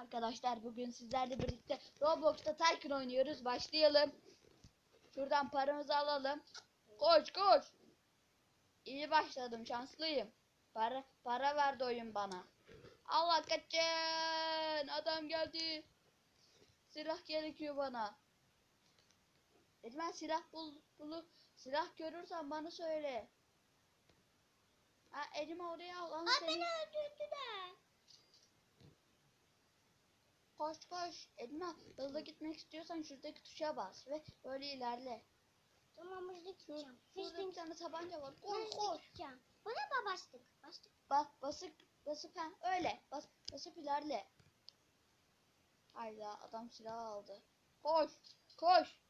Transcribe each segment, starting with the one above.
arkadaşlar bugün sizlerle birlikte Roblox'ta Tycoon oynuyoruz. Başlayalım. Şuradan paramızı alalım. Koş koş. İyi başladım şanslıyım. Para para verdi oyun bana. Allah kaçın. Adam geldi. Silah gerekiyor bana. Edmen silah bul, bulu silah görürsen bana söyle. Ha elime oraya al Aa seni. beni öldürdüler. Koş koş. Edna hızlı gitmek istiyorsan şuradaki tuşa bas ve böyle ilerle. Tamam hızlı gideceğim. şurada bir tane tabanca var. Koş koş. gideceğim. Buna mı bastık? Bastık. Bas basıp basıp ha öyle. Bas basıp ilerle. Hayda adam silah aldı. Koş koş.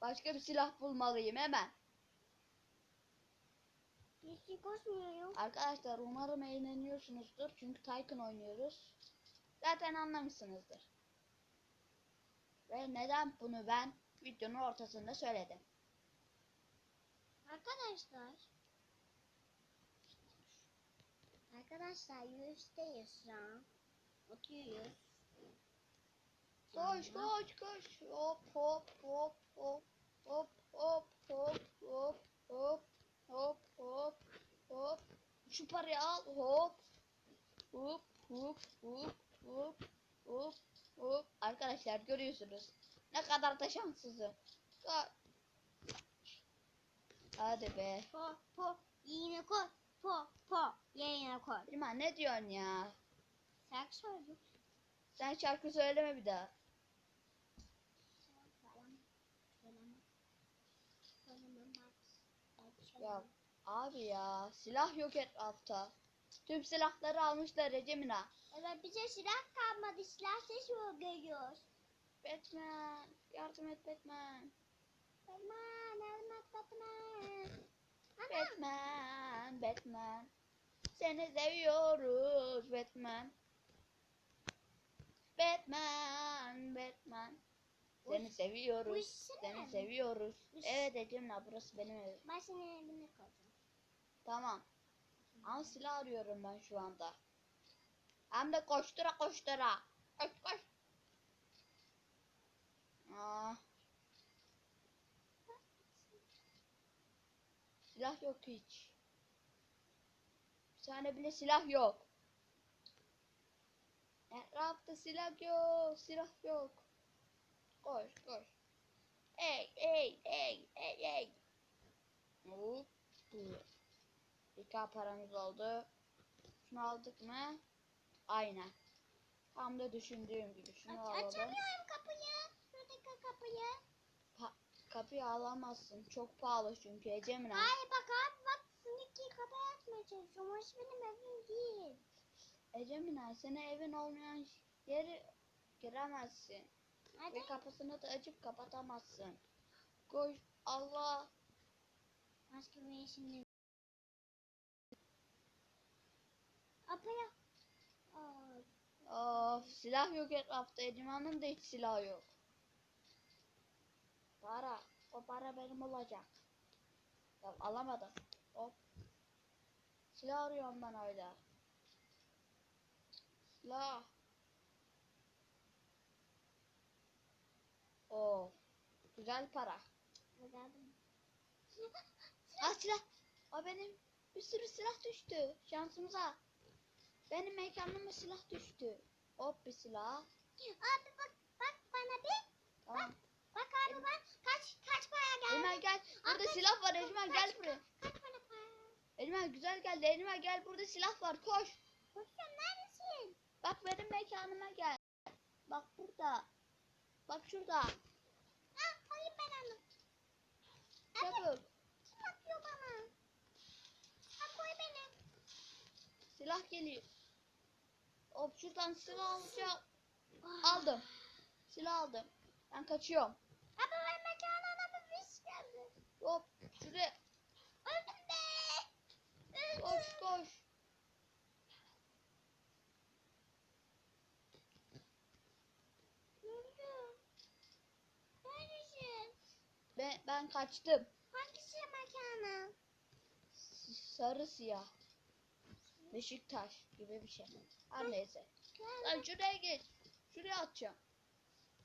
Başka bir silah bulmalıyım hemen. Hiç koşmuyorum. Arkadaşlar umarım eğleniyorsunuzdur. Çünkü Tycoon oynuyoruz. Zaten anlamışsınızdır. Ve neden bunu ben videonun ortasında söyledim. Arkadaşlar. Arkadaşlar yüzdeyiz şu an. Oturuyoruz. Koş koş koş. Hop hop hop. Hop hop hop hop hop hop hop hop. Şu parayı al. Hop. Hop hop hop hop hop hop. Arkadaşlar görüyorsunuz. Ne kadar da şanssızım. Ka- Hadi be. Po po. Yine koy. Po po. Yine koy. İlman ne diyorsun ya? Şarkı söylüyor. Sen şarkı söyleme bir daha. Ya abi ya silah yok etrafta. Tüm silahları almışlar Recemina. Evet bize silah kalmadı. Silah sesi görüyoruz. Batman yardım et Batman. Batman, Elmas Batman. Batman Batman. Seni seviyoruz Batman. Batman Batman. Seni seviyoruz. Seni seviyoruz. Evet Ecemina burası benim evim. Ben senin evine koyacağım. Tamam. Ama silah arıyorum ben şu anda. Hem de koştura koştura. Koş koş. Aa. Silah yok hiç. Bir tane bile silah yok. Etrafta silah yok. Silah yok. Koş koş. Ey ey ey ey ey. Hop. K paramız oldu. Şunu aldık mı? Aynen. Tam da düşündüğüm gibi. Şunu Aç, alalım. açamıyorum kapıyı. Şuradaki kapıyı. Pa- kapıyı alamazsın. Çok pahalı çünkü Ecemine. Hayır bak abi bak şimdiki kapıyı açmaya çalışıyorum. Orası benim evim değil. Ecemine senin evin olmayan yeri giremezsin. Hadi. Ve kapısını da açıp kapatamazsın. Koş Allah. Başka bir işim Apaya. Of silah yok etrafta. Ecema'nın da hiç silahı yok. Para. O para benim olacak. Ya alamadım. Hop. Silah arıyorum ben öyle. Silah. Oo. Güzel para. Aa silah. Aa benim bir sürü silah düştü. Şansımıza. Benim mekanıma silah düştü. Hop bir silah. Abi bak bak bana bir. Tamam. Bak abi bak kaç kaç para geldi. Ecmel gel. Burada Abi, kaç- gel buraya. Ecmel güzel geldi. Ecmel gel burada silah var. Koş. Koşuyorum neredesin? Bak benim mekanıma gel. Bak burada. Bak şurada. Ah alayım ben onu. Çabuk. Kim atıyor bana? Ha koy beni. Silah geliyor. Hop şuradan silah alacağım. Ah. Aldım. Silah aldım. Ben kaçıyorum. Abi benim mekanına bir virüs geldi. Öldüm. Koş koş. Ben, ben kaçtım. Hangisi mekanı? Sarı siyah. Beşiktaş gibi bir şey. Her neyse. Lan şuraya geç. Şuraya atacağım.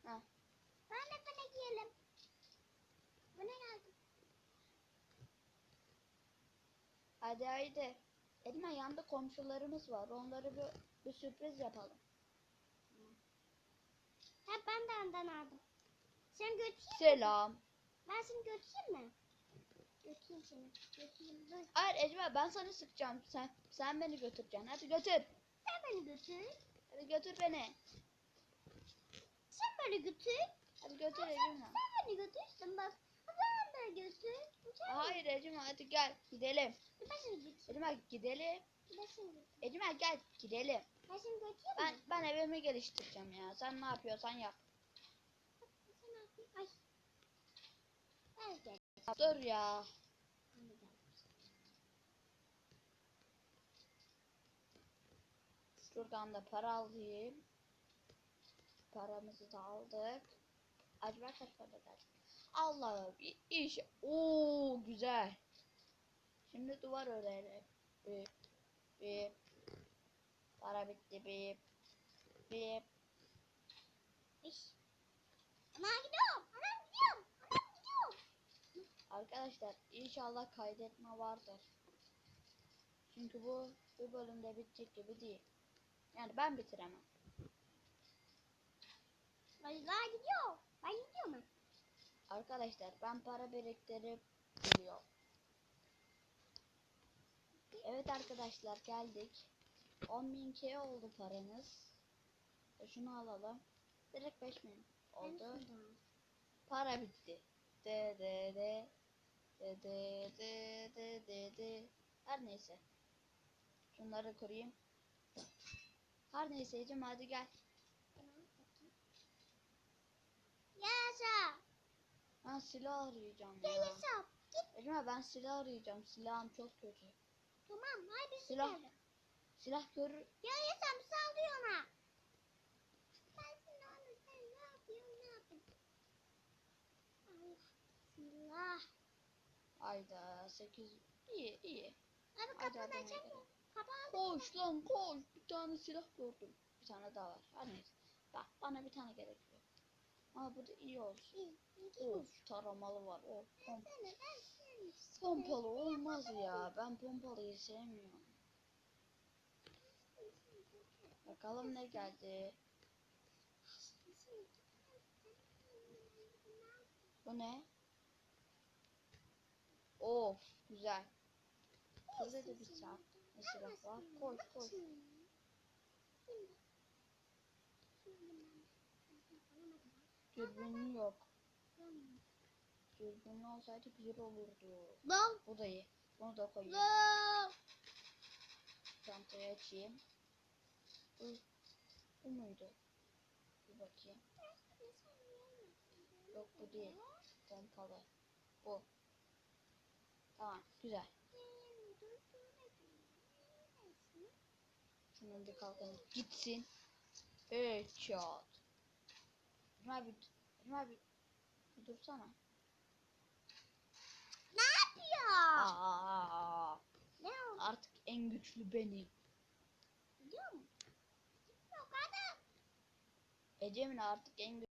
Ha. Ben de giyelim. Bana geldim. Hadi haydi. Elma yanında komşularımız var. Onlara bir, bir sürpriz yapalım. Ha ben de ondan aldım. Sen götüreyim mi? Selam. Ben seni götüreyim mi? Götüreyim seni. Götüreyim. Dur. Hayır Ecma ben sana sıkacağım. Sen sen beni götüreceksin. Hadi götür. Sen beni götür. Hadi götür beni. Sen beni götür. Hadi götür Sen, Ecma. sen beni götürsün bak. Götür. Sen Hayır Ecma hadi gel gidelim. Ben seni götür. Ecma gidelim. Ben seni götür. Ecma gel gidelim. Ben seni götüreyim Ben mi? ben evimi geliştireceğim ya. Sen ne yapıyorsan yap. Sen ne yapayım? Ay. Ben gel. Dur ya. Şuradan da para alayım. Paramızı da aldık. Acaba kaç para geldi? Allah bir iş. Oo güzel. Şimdi duvar örelim. Bir, bir. Para bitti bir. Bir. İş. Ana gidiyorum. Ana gidiyorum. Ana gidiyorum. Arkadaşlar inşallah kaydetme vardır. Çünkü bu bu bölümde bitecek gibi değil. Yani ben bitiremem. Daha gidiyor. Ben gidiyorum. Arkadaşlar ben para biriktirip geliyorum. Evet arkadaşlar geldik. 10.000 K oldu paranız. E şunu alalım. Direkt 5.000 oldu. Para bitti. De de de. De de de de de de. Her neyse. Şunları kurayım. Her neyse Ecem hadi gel. Yaşa. Ben silah arayacağım Gel ya. yaşa. Git. Ecem ben silah arayacağım. Silahım çok kötü. Tamam. Hay bir Silah. silah. Silah görür. Ya yaşam sallıyor ona. Ben şimdi onu sen ne yapıyorsun ne yapıyorsun? Ay, Silah. Ayda 8 iyi iyi. Abi kapını açalım. gidelim. Kapağı Koş lan koş. Bir tane silah gördüm. Bir tane daha var. Her neyse. Bak bana bir tane gerekiyor. Ama bu da iyi olsun. Of taramalı var. Of pom Ben de ben sevmiyorum. pompalı olmaz ya. Ben pompalıyı sevmiyorum. Bakalım ne geldi. Bu ne? Of güzel. Şurada da bir silah var? Koş koş. Dürbünü yok. Dürbünü olsaydı güzel olurdu. Lan Bu da iyi. Bunu da koyayım. lan. Çantayı açayım. Bu, bu muydu? Bir bakayım. Yok bu değil. Pompalı. Bu. Tamam güzel. Şunun bir kalkanı gitsin. Headshot. Ömer bir, Ömer bir, dursana. Ne yapıyor? Aa, Ne oldu? artık en güçlü benim. Biliyor musun? Yok adam. Ecem'in artık en güçlü.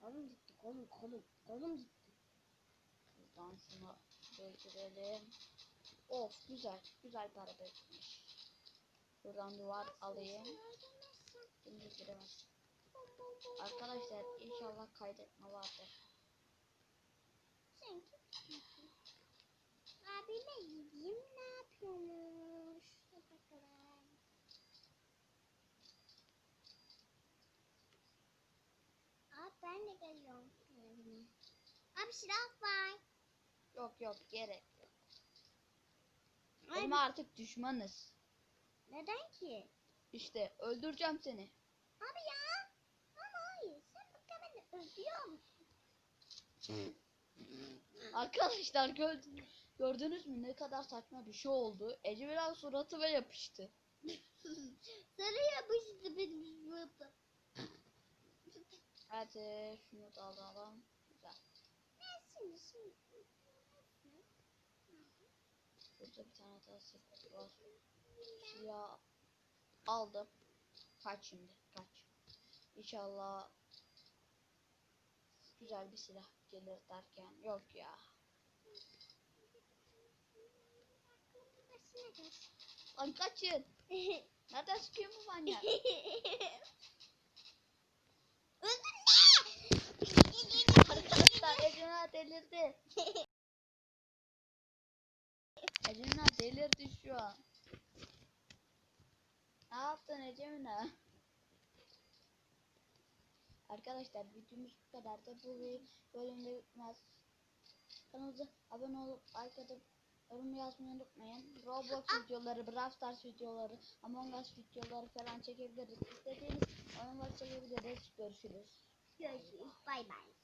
Kolum gitti kolum kolum. Kolum gitti. Buradan şunu öldürelim. Of güzel. Güzel para beklemiş. Buradan duvar alayım. Şimdi giremez. Arkadaşlar inşallah kaydetme vardır. Kimsin? Abime gideyim ne yapıyormuş? Bakalım. Abi ben de geliyorum. Abi silah var. Yok yok gerek yok. Abi, Benim artık düşmanız. neden ki? İşte öldüreceğim seni. Abi ya. Ama hayır. Sen bak beni özlüyor musun? Arkadaşlar gördünüz, gördünüz mü ne kadar saçma bir şey oldu. Ece biraz suratıma yapıştı. Sarı yapıştı benim suratım. Hadi şunu da alalım. Güzel. Ben şimdi. Burada bir tane daha sıkıntı var. Silah aldım. Kaç şimdi kaç. İnşallah güzel bir silah gelir derken yok ya. Lan kaçın. Nereden sıkıyor bu manyak? Arkadaşlar Ecuna delirdi. Ecuna delirdi şu an. Ne yaptın Ecuna? Arkadaşlar videomuz bu kadar da bu bölümde bitmez. Kanalımıza abone olup atıp yorum yazmayı unutmayın. Roblox videoları, Brawl Stars videoları, Among Us videoları falan çekebiliriz. İstediğiniz oyunlar çekebiliriz. Görüşürüz. Görüşürüz. Bay bay.